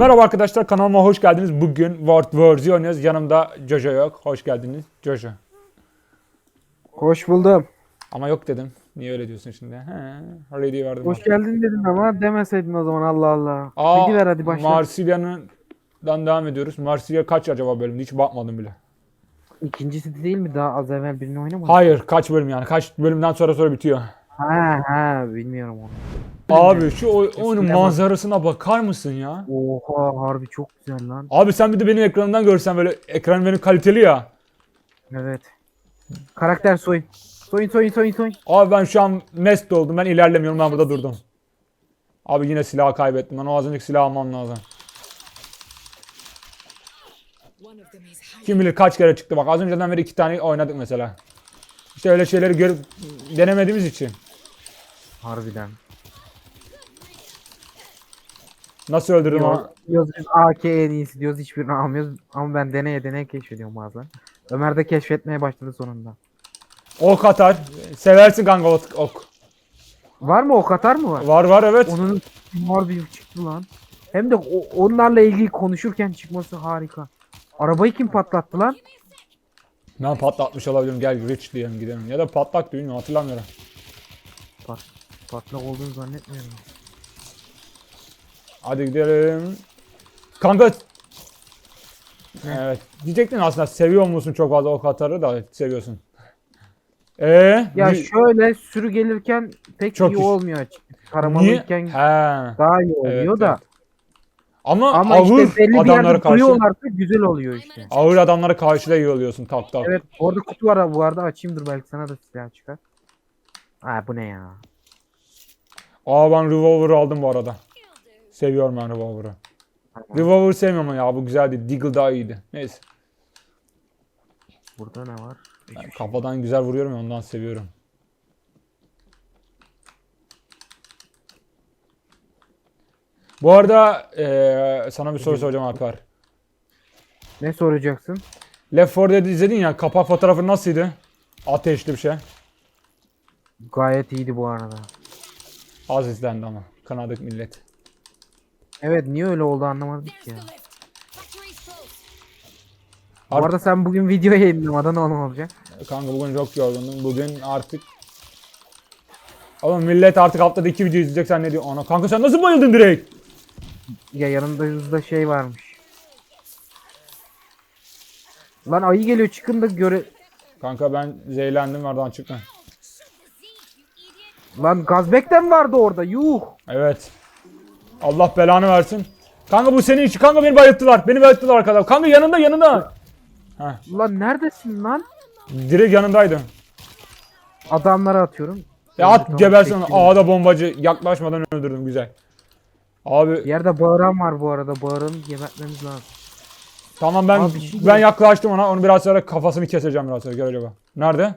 Merhaba arkadaşlar kanalıma hoş geldiniz. Bugün World War Z oynuyoruz. Yanımda Jojo yok. Hoş geldiniz Jojo. Hoş buldum. Ama yok dedim. Niye öyle diyorsun şimdi? He, ready verdim. Hoş geldin dedin ama demeseydin o zaman Allah Allah. Aa, Bilgi ver hadi başla. Marsilya'dan devam ediyoruz. Marsilya kaç acaba bölümde? Hiç bakmadım bile. İkincisi değil mi? Daha az evvel birini oynamadın. Hayır kaç bölüm yani? Kaç bölümden sonra sonra bitiyor. Ha ha bilmiyorum onu. Abi şu oy- oyunun Eskiden bak- manzarasına bakar mısın ya? Oha harbi çok güzel lan. Abi sen bir de benim ekranımdan görsen böyle ekran benim kaliteli ya. Evet. Karakter soyun. Soyun soyun soyun soyun. Abi ben şu an mest oldum. Ben ilerlemiyorum. Ben burada durdum. Abi yine silahı kaybettim. Ben o az önceki silahı almam lazım. One of them is hiding. Kim bilir kaç kere çıktı. Bak az önceden beri iki tane oynadık mesela. İşte öyle şeyleri görüp denemediğimiz için. Harbiden. Nasıl öldürdüm ama? Diyoruz, diyoruz biz AK en iyisi diyoruz hiçbirini almıyoruz. Ama ben deneye deneye keşfediyorum bazen. Ömer de keşfetmeye başladı sonunda. Ok atar. Seversin kanka ok. ok. Var mı o Katar mı var? Var var evet. Onun harbi çıktı lan. Hem de o- onlarla ilgili konuşurken çıkması harika. Arabayı kim patlattı lan? Ben patlatmış olabilirim. Gel Rich diyelim gidelim. Ya da patlak bilmiyorum hatırlamıyorum. Pat, patlak olduğunu zannetmiyorum. Hadi gidelim. Kanka. Evet. Diyecektin aslında seviyor musun çok fazla ok atarı da seviyorsun. Eee? Ya şöyle sürü gelirken pek Çok iyi iş- olmuyor açıkçası. Karamalıyken He. daha iyi oluyor Evet, da. Ama, Ama ağır işte belli bir yerde karşı güzel oluyor işte. ağır adamlara karşı da iyi oluyorsun tak tak. Evet orada kutu var bu arada açayım dur belki sana da silah çıkar. Ha bu ne ya? Aa ben revolver aldım bu arada. Seviyorum ben revolver'ı. Revolver sevmiyorum ya bu güzeldi. Deagle daha iyiydi. Neyse. Burada ne var? Hiçbir şey. Kafadan güzel vuruyorum ya ondan seviyorum. Bu arada eee, sana bir soru soracağım Alper. Ne soracaksın? Left 4 Dead izledin ya kapak fotoğrafı nasıldı? Ateşli bir şey. Gayet iyiydi bu arada. Az izlendi ama. Kanadık millet. Evet niye öyle oldu anlamadık ya. Bu arada sen bugün video yayınlamadan ne olacak? Kanka bugün çok yorgundum. Bugün artık... Oğlum millet artık haftada iki video izleyecek sen ne diyorsun? Ana kanka sen nasıl bayıldın direkt? Ya yanında yüzde şey varmış. Lan ayı geliyor çıkın da göre... Kanka ben zehirlendim oradan çıktım. Lan Gazbek'ten vardı orada yuh. Evet. Allah belanı versin. Kanka bu senin için. Kanka beni bayılttılar. Beni bayılttılar arkadaşlar. Kanka yanında yanında. Heh, Lan neredesin lan? direkt yanındaydı. Adamlara atıyorum. Ya at gebersin onu. Ağda bombacı. Yaklaşmadan öldürdüm. Güzel. Abi Yerde bağıran var bu arada. Bağıranı gebertmemiz lazım. tamam ben Abi bir şey ben yaklaştım ona. Onu biraz sonra kafasını keseceğim biraz sonra. Gel acaba. Nerede?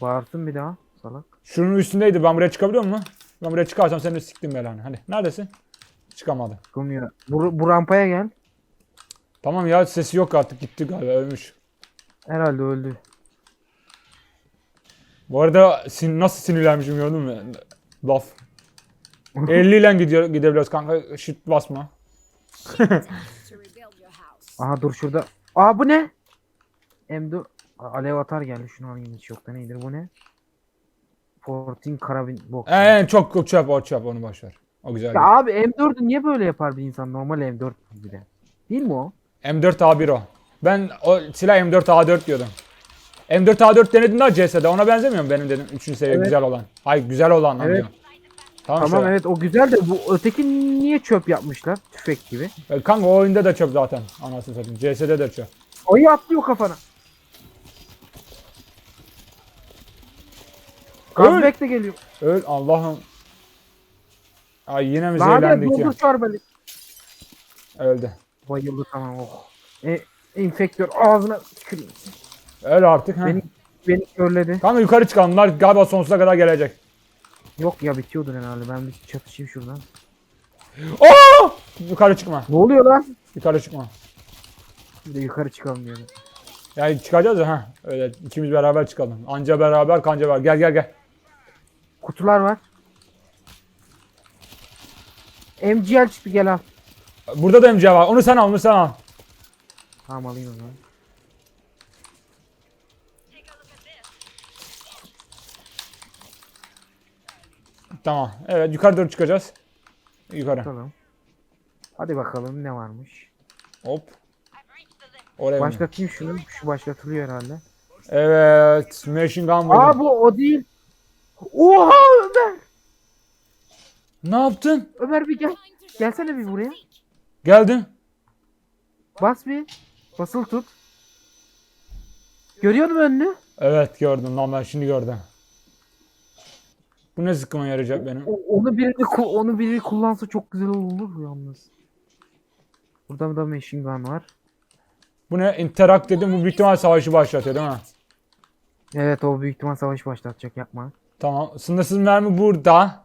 Bağırsın bir daha salak. Şunun üstündeydi. Ben buraya çıkabiliyor muyum? Ben buraya çıkarsam seni siktim belanı. Hadi. Neredesin? Çıkamadı. Çıkamıyor. Bu, bu rampaya gel. Tamam ya sesi yok artık. Gitti galiba. Ölmüş. Herhalde öldü. Bu arada sin nasıl sinirlenmişim gördün mü? Laf. 50 ile gidiyor, gidebiliyoruz kanka. Shit basma. Aha dur şurada. Aa bu ne? M4. Aa, Alev atar geldi. Şunu alayım hiç yok da nedir bu ne? 14 karabin bok. Ee, çok çok çöp o çöp onu boş ver. O güzel. Ya değil. abi M4'ü niye böyle yapar bir insan? Normal M4 bir de. Değil mi o? M4A1 o. Ben o silah M4A4 diyordum. M4A4 denedim daha CS'de. Ona benzemiyor mu benim dedim 3. seviye Evet. güzel olan? Hayır güzel olan Evet. anlıyor. Tamam, Tamam şöyle. evet o güzel de bu öteki niye çöp yapmışlar? Tüfek gibi. E, Kanka o oyunda da çöp zaten. Anasını satayım. CS'de de çöp. Ayı atlıyor kafana. Gazbek de geliyor. Öl Allah'ım. Ay yine mi Daha zehirlendik ya? çarbeli. Öldü. Bayıldı tamam oh. E, enfektör ağzına tüküreyim. Öl artık. ha. Beni, beni körledi. Kanka yukarı çıkalım. Bunlar galiba sonsuza kadar gelecek. Yok ya bitiyordur herhalde ben bir çatışayım şuradan. Aa! Yukarı çıkma. Ne oluyor lan? Yukarı çıkma. Bir de yukarı çıkalım diyorum. Yani çıkacağız ya ha. Öyle ikimiz beraber çıkalım. Anca beraber kanca beraber. Gel gel gel. Kutular var. MGL çıktı gel al. Burada da MG var. Onu sen al, onu sen al. Tamam alayım o zaman. Tamam. Evet yukarı doğru çıkacağız. Yukarı. Bakalım. Hadi bakalım ne varmış. Hop. Oraya? Başlatayım şunu. Şu başlatılıyor herhalde. Evet. Machine gun buldum. Aa bu o değil. Oha Ömer. Ne yaptın? Ömer bir gel. Gelsene bir buraya. Geldin. Bas bir. Basılı tut. Görüyor musun önünü? Evet gördüm. Lan ben şimdi gördüm. Bu ne sıkıma yarayacak benim? O- onu biri onu biri kullansa çok güzel olur yalnız. Burada da machine gun var. Bu ne? Interact dedim. Bu büyük ihtimal savaşı başlatıyor değil mi? Evet o büyük ihtimal savaş başlatacak yapma. Tamam. Sınırsız mermi burada.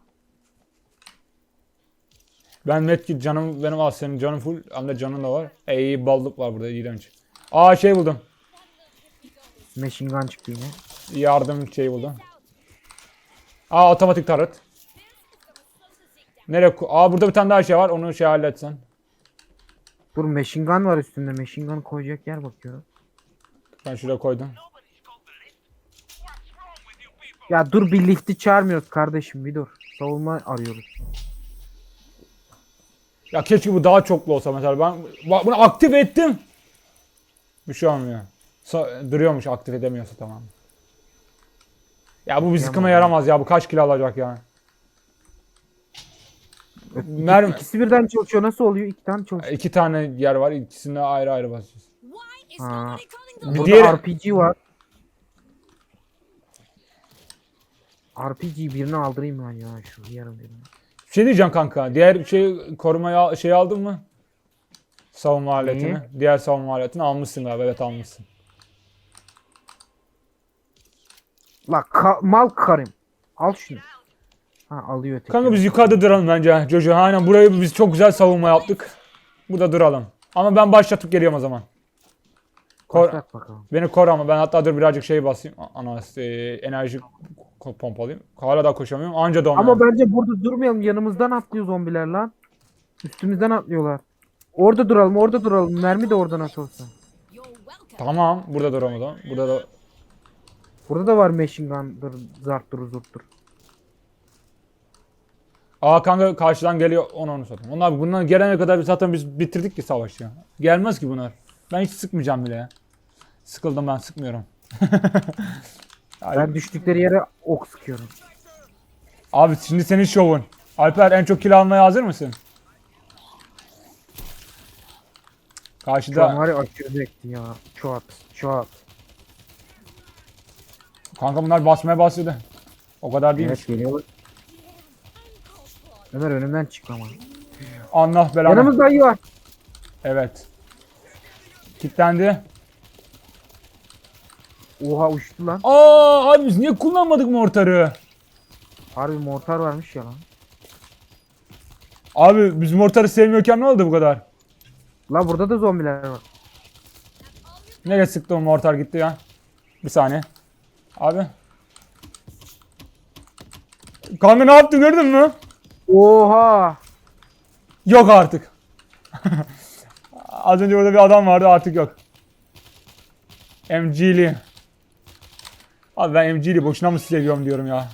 Ben medkit canım benim az senin canın full hem de canın da var. Ey ballık var burada iğrenç. Aa şey buldum. Machine gun çıktı yine. Yardım şey buldum. Aa otomatik tarot. Nereye? Aa burada bir tane daha şey var. Onu şey halletsen. Dur machine gun var üstünde. Machine gun koyacak yer bakıyorum. Ben şuraya koydum. Ya dur bir lifti çağırmıyoruz kardeşim bir dur. Savunma arıyoruz. Ya keşke bu daha çoklu olsa mesela. Ben bak bunu aktif ettim. Bir şey olmuyor. Sa- duruyormuş aktif edemiyorsa tamam. Ya bu bir sıkıma yaramaz ya. Bu kaç kilo alacak yani. Mermi. İkisi birden çalışıyor. Nasıl oluyor? İki tane çalışıyor. İki tane yer var. İkisinde ayrı ayrı basacağız. Ha. Bir Burada diğeri- RPG var. RPG birini aldırayım ben ya şu yarım birini. Bir şey diyeceğim kanka. Diğer şey korumaya şey aldın mı? Savunma aletini. Neyi? Diğer savunma aletini almışsın galiba. Evet almışsın. La ka- mal karım. Al şunu. Ha alıyor öteki. Kanka biz yukarıda duralım bence. Jojo aynen burayı biz çok güzel savunma yaptık. Burada duralım. Ama ben başlatıp geliyorum o zaman. Kor Başlat bakalım. beni kor ama ben hatta dur birazcık şey basayım. A- Ana e, enerji ko- pompalayayım. Hala da koşamıyorum. Anca doğmuyorum. Ama bence burada durmayalım. Yanımızdan atlıyor zombiler lan. Üstümüzden atlıyorlar. Orada duralım, orada duralım. Mermi de orada nasıl olsa. Tamam burada duralım o zaman. Burada da Burada da var machine gun, dur, zarttır, zurttur. Aa kanka karşıdan geliyor onu onu satayım. Onlar bundan gelene kadar biz zaten biz bitirdik ki savaşı ya. Gelmez ki bunlar. Ben hiç sıkmayacağım bile ya. Sıkıldım ben sıkmıyorum. Ben düştükleri yere ok sıkıyorum. Abi şimdi senin şovun. Alper en çok kill almaya hazır mısın? Şu an Karşıda var ya aşırı bekti ya. Çoğat, çoğat. kanka bunlar basmaya başladı. O kadar değilmiş. Evet geliyor. Ömer önümden çık ama. Allah belanı. Yanımızda ayı var. Evet. Kilitlendi. Oha uçtu lan. Aa abi biz niye kullanmadık mortarı? Harbi mortar varmış ya lan. Abi biz mortarı sevmiyorken ne oldu bu kadar? La burada da zombiler var. Nereye sıktı o mortar gitti ya? Bir saniye. Abi. Kanka ne yaptın gördün mü? Oha! Yok artık. Az önce orada bir adam vardı artık yok. MG'li. Abi ben MG'li boşuna mı seviyorum diyorum ya.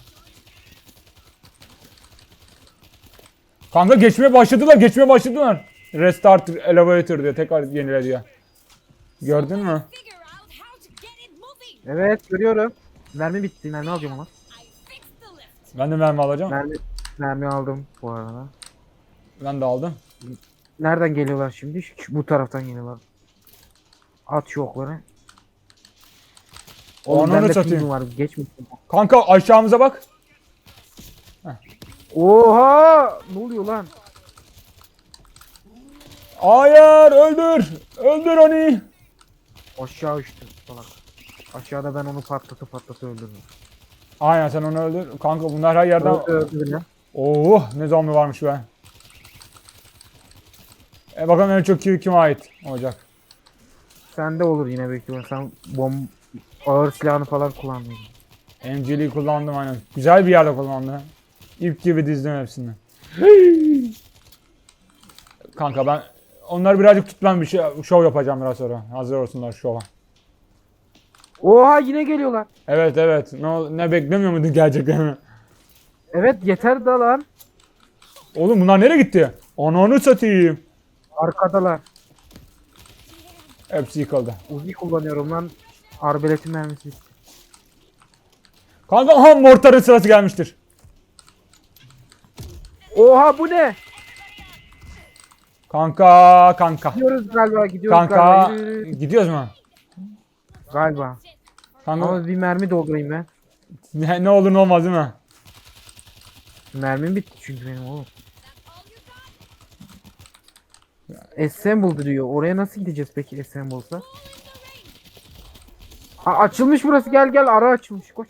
Kanka geçmeye başladılar, geçmeye başladılar. Restart elevator diye tekrar yenile diye. Gördün mü? Evet görüyorum. Mermi bitti. Mermi alacağım ama. Ben de mermi alacağım. Mermi, mermi aldım bu arada. Ben de aldım. Nereden geliyorlar şimdi? Bu taraftan geliyorlar. At şu okları. Oğlum Ananı bende satayım. var. Geçmesin. Kanka aşağımıza bak. Oha! Ne oluyor lan? Hayır öldür. Öldür onu. Aşağı uçtu salak. Aşağıda ben onu patlatıp patlatıp öldürdüm. Aynen sen onu öldür. Kanka bunlar her yerden... Öldü öldü bile. Oh ne zombi varmış be. E bakalım en çok kill kime ait olacak. Sende olur yine büyük ihtimalle. Sen bom ağır silahını falan kullandın. MG'liyi kullandım aynen. Güzel bir yerde kullandım. İp gibi dizdim hepsini. Kanka ben onları birazcık tutmam bir şey şov yapacağım biraz sonra. Hazır olsunlar şova. Oha yine geliyorlar. Evet evet. Ne, ne beklemiyor muydun geleceklerini? Evet yeter da lan. Oğlum bunlar nereye gitti? Ananı satayım. Arkadalar. Hepsi yıkıldı. Uzi kullanıyorum lan. Arbeletin mermisi. Kanka aha mortarın sırası gelmiştir. Oha bu ne? Kanka kanka. Gidiyoruz galiba gidiyoruz Kanka galiba. Yürü, yürü, yürü. gidiyoruz mu? Galiba. Kanka Ama bir mermi doldurayım ben. ne, ne olur ne olmaz değil mi? Mermim bitti çünkü benim oğlum. Assembled diyor. Oraya nasıl gideceğiz peki Assembled'sa? Ha, açılmış burası gel gel ara açılmış koş.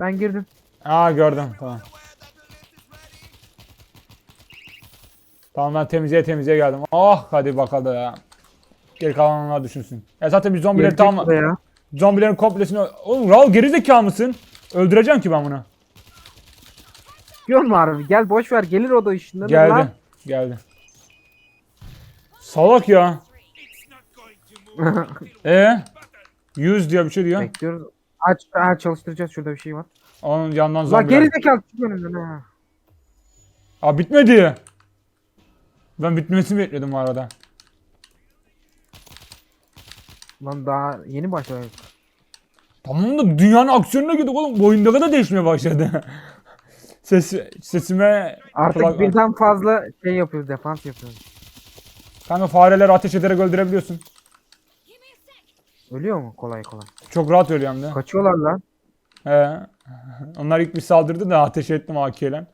Ben girdim. Aa gördüm tamam. Tamam ben temizliğe temizliğe geldim. Ah hadi bakalım ya. Geri kalanlar düşünsün. Ya zaten biz zombileri Gelecek tam zombilerin komplesini Oğlum Raul gerizekalı mısın? Öldüreceğim ki ben bunu. Diyor mu harbi? Gel boş ver gelir o da işinden. Geldi. Lan. Geldi. Salak ya. E 100 diyor bir şey diyor. Bekliyoruz. Aç, ha, çalıştıracağız şurada bir şey var. Onun yanından Lan zombiler. geri zekalı çık önümden ha. Aa bitmedi. Ben bitmesini bekliyordum bu arada. Lan daha yeni başladık. Tamam da dünyanın aksiyonuna girdik oğlum. Bu oyunda da değişmeye başladı. Ses, sesime Artık kulak- birden fazla şey yapıyoruz defans yapıyoruz. Kanka fareleri ateş ederek öldürebiliyorsun. Ölüyor mu kolay kolay? Çok rahat ölüyor hem de. Kaçıyorlar lan. He. Onlar ilk bir saldırdı da ateş ettim AK ile.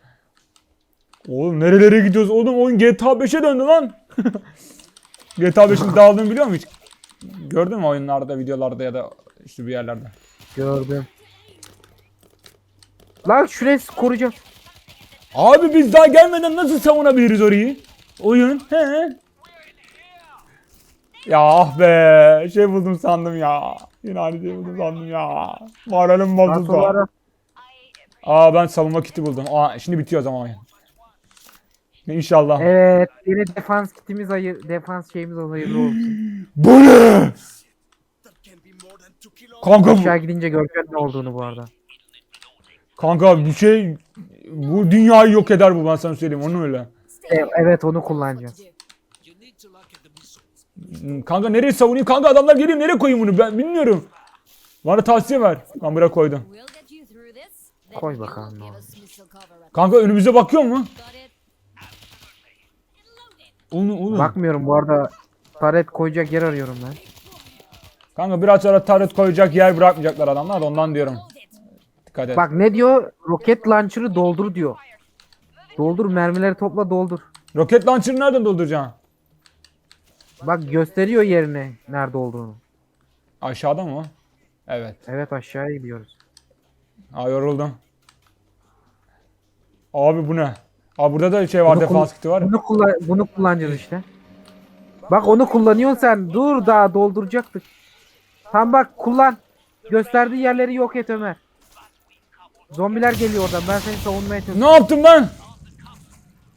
Oğlum nerelere gidiyoruz? Oğlum oyun GTA 5'e döndü lan. GTA 5'in dağıldığını biliyor musun hiç? Gördün mü oyunlarda, videolarda ya da işte bir yerlerde? Gördüm. Lan şurayı koruyacağız. Abi biz daha gelmeden nasıl savunabiliriz orayı? Oyun. He. Ya ah be. Şey buldum sandım ya. Yine aynı şey buldum sandım ya. Moralim bozuldu. Rasolara Aa ben savunma kiti buldum. Aa şimdi bitiyor o zaman. İnşallah. Evet, yeni defans kitimiz hayır, defans şeyimiz hayırlı olsun. Bu ne? Kanka, Aşağı gidince göreceğiz ne olduğunu bu arada. kanka bir şey bu dünyayı yok eder bu ben sana söyleyeyim onu öyle. E- evet onu kullanacağız. Kanka nereye savunayım? Kanka adamlar geliyor nereye koyayım bunu ben bilmiyorum. Bana tavsiye ver. Ben buraya koydum. Koy bakalım ne cover. Kanka önümüze bakıyor mu? Onu, onu. Bakmıyorum bu arada taret koyacak yer arıyorum ben. Kanka biraz sonra turret koyacak yer bırakmayacaklar adamlar da ondan diyorum. Dikkat et. Bak ne diyor? Roket launcher'ı doldur diyor. Doldur mermileri topla doldur. Roket launcher'ı nereden dolduracaksın? Bak gösteriyor yerini nerede olduğunu. Aşağıda mı o? Evet. Evet aşağıya gidiyoruz. Aa yoruldum. Abi bu ne? Aa burada da şey var defans kiti var. Bunu, kullan bunu kullanacağız işte. Bak onu kullanıyorsun sen. Dur daha dolduracaktık. Tam bak kullan. Gösterdiği yerleri yok et Ömer. Zombiler geliyor oradan. Ben seni savunmaya çalışıyorum. Ne yaptım ben?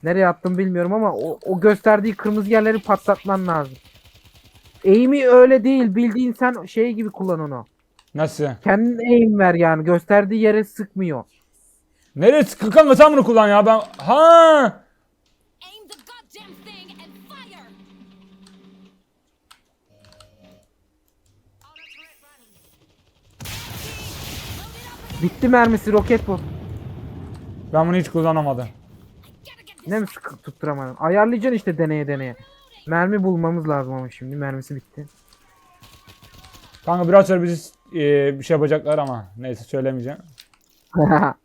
Nereye attım bilmiyorum ama o, o gösterdiği kırmızı yerleri patlatman lazım. Eğimi öyle değil. Bildiğin sen şey gibi kullan onu. Nasıl? Kendin eğim ver yani. Gösterdiği yere sıkmıyor. Nereye sıkı kanka sen bunu kullan ya ben. Ha! Bitti mermisi roket bu. Ben bunu hiç kullanamadım. Ne mi sıkı tutturamadın? Ayarlayacaksın işte deneye deneye. Mermi bulmamız lazım ama şimdi mermisi bitti. Kanka biraz sonra bizi e, bir şey yapacaklar ama neyse söylemeyeceğim.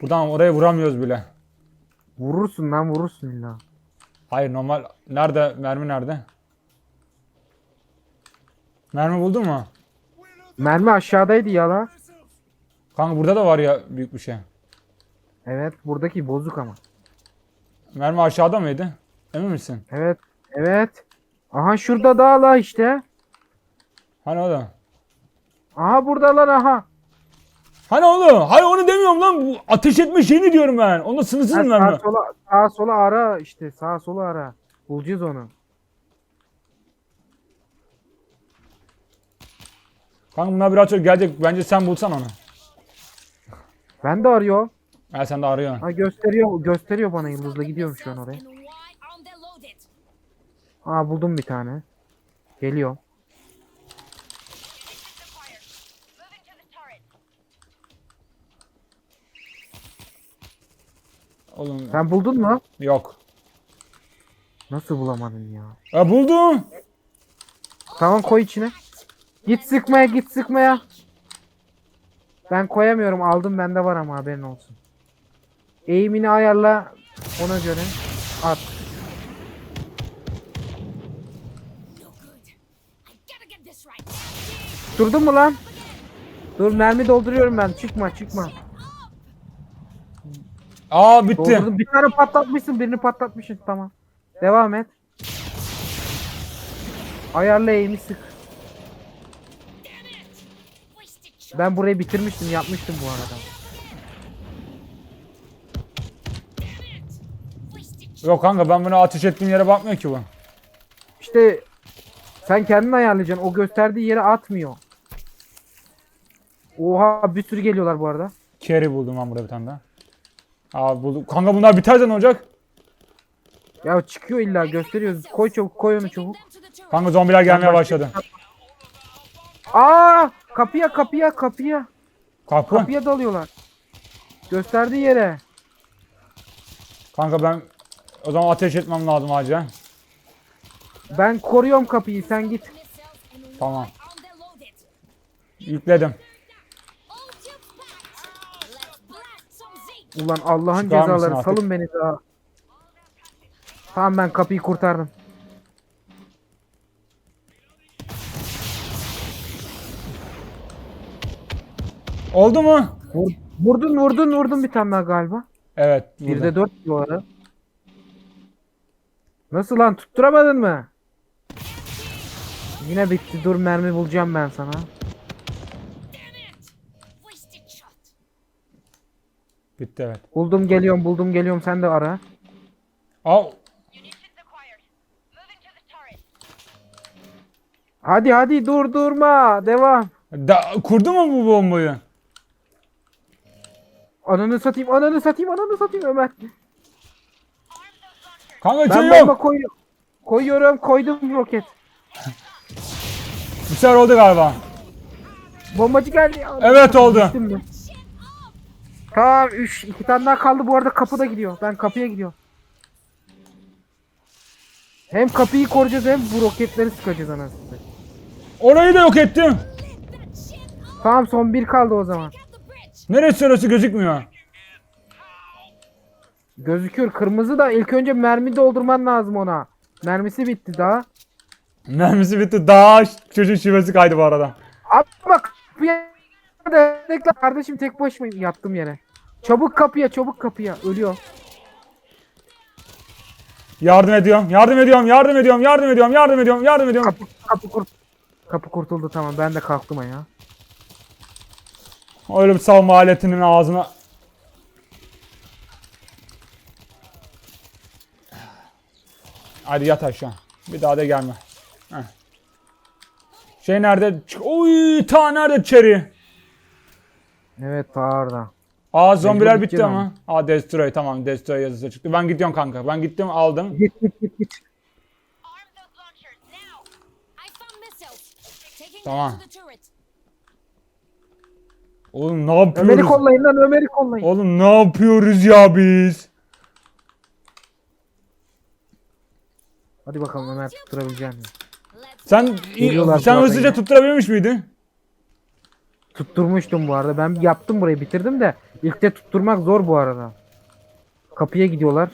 Buradan oraya vuramıyoruz bile. vurursun lan vurursun illa. Hayır normal. Nerede? Mermi nerede? Mermi buldun mu? Mermi aşağıdaydı ya la. Kanka burada da var ya büyük bir şey. Evet buradaki bozuk ama. Mermi aşağıda mıydı? Emin misin? Evet. Evet. Aha şurada daha la işte. Hani o da? Aha burada lan aha. Hani oğlum? Hayır onu demiyorum lan. Bu ateş etme şeyini diyorum ben. Onda sınırsız Ha, mermi. sağa sola sağa sola ara işte sağa sola ara. Bulacağız onu. Kanka bunlar biraz çok gelecek. Bence sen bulsan onu. Ben de arıyorum. Ha sen de arıyorsun. Ha gösteriyor gösteriyor bana yıldızla gidiyorum şu an oraya. Ha buldum bir tane. Geliyor. Oğlum Sen buldun mu? yok. Nasıl bulamadın ya? Ya buldum. Tamam koy içine. Git sıkmaya git sıkmaya. Ben koyamıyorum aldım bende var ama haberin olsun. Eğimini ayarla ona göre at. Durdun mu lan? Dur mermi dolduruyorum ben çıkma çıkma. Aa bitti. Doldurdum. Bir tane patlatmışsın birini patlatmışsın tamam. Devam et. Ayarla eğimi sık. Ben burayı bitirmiştim yapmıştım bu arada. Yok kanka ben bunu ateş ettiğim yere bakmıyor ki bu. İşte sen kendin ayarlayacaksın. O gösterdiği yere atmıyor. Oha bir sürü geliyorlar bu arada. Carry buldum ben burada bir tane daha. Aa buldum. Kanka bunlar biterse ne olacak? Ya çıkıyor illa gösteriyor. Koy çabuk koy onu çabuk. Kanka zombiler gelmeye başladı. Aa kapıya kapıya kapıya. Kapı. Kapıya dalıyorlar. Gösterdiği yere. Kanka ben o zaman ateş etmem lazım acilen. Ben koruyorum kapıyı sen git. Tamam. Yükledim. Ulan Allah'ın Çıkar mısın cezaları artık? salın beni daha. Tamam ben kapıyı kurtardım. Oldu mu? Vur- Vurdun vurdun vurdun bir tane daha galiba. Evet. Vurdum. de dört bu ara. Nasıl lan tutturamadın mı? Yine bitti dur mermi bulacağım ben sana. Wasted shot. Bitti evet. Buldum geliyorum buldum geliyorum sen de ara. Aa Hadi hadi dur durma devam. da, kurdu mu bu bombayı? Ananı satayım ananı satayım ananı satayım Ömer. Kanka Ben şey bomba yok. koyuyorum. Koyuyorum koydum roket. Bir sefer oldu galiba. Bombacı geldi. Evet oldu. Düştüm ben. Tamam 3 2 tane daha kaldı bu arada kapıda gidiyor. Ben kapıya gidiyorum. Hem kapıyı koruyacağız hem bu roketleri sıkacağız anasını. Orayı da yok ettim. Tamam son bir kaldı o zaman. Neresi orası gözükmüyor. Gözüküyor kırmızı da ilk önce mermi doldurman lazım ona. Mermisi bitti daha. Mermisi bitti. Daha çocuğun şivesi kaydı bu arada. Abi bak kapıya Bekle kardeşim tek başıma yattım yere. Çabuk kapıya çabuk kapıya ölüyor. Yardım ediyorum. Yardım ediyorum. Yardım ediyorum. Yardım ediyorum. Yardım ediyorum. Yardım ediyorum. Kapı kapı kurt Kapı kurtuldu tamam ben de kalktım ya. Öyle bir savunma aletinin ağzına. Hadi yat aşağı. Bir daha da gelme. Heh. Şey nerede? Çık- Oy ta nerede Cherry? Evet ta orada. Aa zombiler bitti gideceğim ama. Aa Destroy tamam Destroy yazısı çıktı. Ben gidiyorum kanka. Ben gittim aldım. Git git git git. Arm those launchers now. I found missiles. Taking Tamam. them to the turret. Oğlum ne Ömer'i yapıyoruz? kollayın lan Ömer'i kollayın. Oğlum ne yapıyoruz ya biz? Hadi bakalım Ömer tutturabilecek? Let's Sen Geliyorlar sen zaten hızlıca ya. tutturabilmiş miydin? Tutturmuştum bu arada. Ben yaptım burayı bitirdim de ilk de tutturmak zor bu arada. Kapıya gidiyorlar.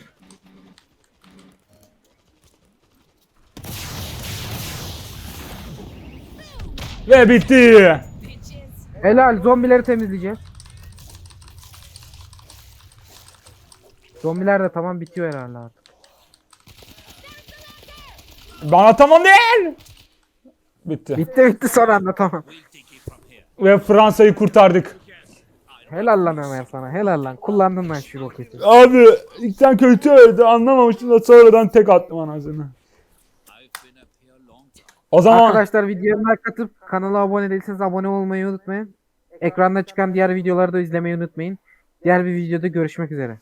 Ve bitti. Helal zombileri temizleyeceğiz. Zombiler de tamam bitiyor herhalde artık. Bana tamam değil. Bitti. Bitti bitti son anda tamam. Ve Fransa'yı kurtardık. Helal lan Ömer sana. Helal lan. Kullandın lan şu roketi. Abi ilkten kötü öldü anlamamıştım da sonradan tek attım anasını. O zaman Arkadaşlar videoya like atıp kanala abone değilseniz abone olmayı unutmayın. Ekranda çıkan diğer videoları da izlemeyi unutmayın. Diğer bir videoda görüşmek üzere.